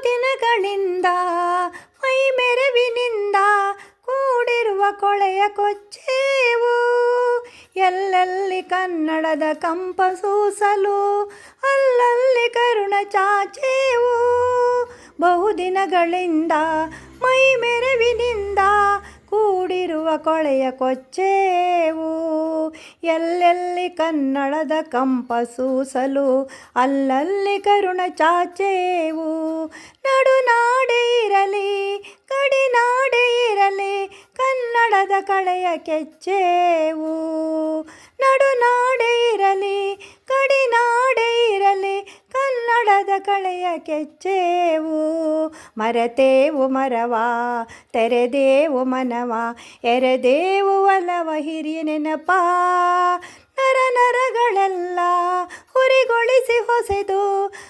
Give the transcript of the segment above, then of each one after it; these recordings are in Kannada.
ಬಹುದಿನಗಳಿಂದ ಮೈ ಮೆರವಿನಿಂದ ಕೂಡಿರುವ ಕೊಳೆಯ ಕೊಚ್ಚೇವು. ಎಲ್ಲೆಲ್ಲಿ ಕನ್ನಡದ ಕಂಪ ಸೂಸಲು, ಅಲ್ಲಲ್ಲಿ ಕರುಣ ಚಾಚೇವು. ಬಹುದಿನಗಳಿಂದ ಮೈ ಮೆರವಿನಿಂದ ಕೂಡಿರುವ ಕೊಳೆಯ ಕೊಚ್ಚೇವು. ಎಲ್ಲೆಲ್ಲಿ ಕನ್ನಡದ ಕಂಪ ಸೂಸಲು, ಅಲ್ಲಲ್ಲಿ ಕರುಣ ಚಾಚೇವು. ಕನ್ನಡದ ಕಳೆಯ ಕೆಚ್ಚೇವು. ನಡುನಾಡೆ ಇರಲಿ ಕಡಿನಾಡೆ ಇರಲಿ, ಕನ್ನಡದ ಕಳೆಯ ಕೆಚ್ಚೇವು. ಮರತೇವು ಮರವಾ, ತೆರೆದೇವು ಮನವ, ಎರೆದೇವು ಒಲವ ಹಿರಿಯ ನೆನಪ. ನರ ನರಗಳೆಲ್ಲ ಹುರಿಗೊಳಿಸಿ ಹೊಸೆದು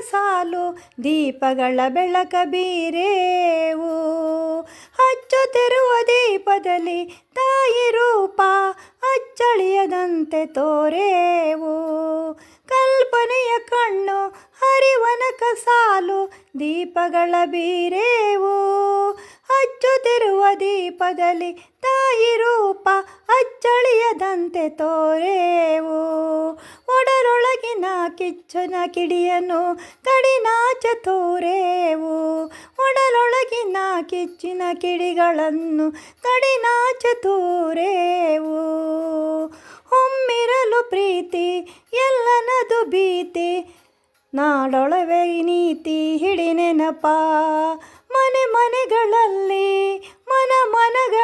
ಸಾಲು ದೀಪಗಳ ಬೆಳಕ ಬೀರೇವು. ಹಚ್ಚುತ್ತಿರುವ ದೀಪದಲ್ಲಿ ತಾಯಿ ರೂಪ ಅಚ್ಚಳಿಯದಂತೆ ತೋರೇವು. ಕಲ್ಪನೆಯ ಕಣ್ಣು ಹರಿವನಕ ಸಾಲು ದೀಪಗಳ ಬೀರೇವು. ಹಚ್ಚುತ್ತಿರುವ ದೀಪದಲ್ಲಿ ತಾಯಿ ರೂಪ ಅಚ್ಚಳಿಯದಂತೆ ತೋರೇವು. ಕಿಚ್ಚನ ಕಿಡಿಯನು ಕಡಿನಾಚ ತೋರೇವು. ಒಡಲೊಳಗಿನ ಕಿಚ್ಚಿನ ಕಿಡಿಗಳನ್ನು ಕಡಿನಾಚ ತೋರೇವು. ಹೊಮ್ಮಿರಲು ಪ್ರೀತಿ, ಎಲ್ಲನದು ಭೀತಿ. ನಾಡೊಳವೆ ನೀತಿ, ಹಿಡಿ ನೆನಪ. ಮನೆ ಮನೆಗಳಲ್ಲಿ ಮನ ಮನಗಳಲ್ಲಿ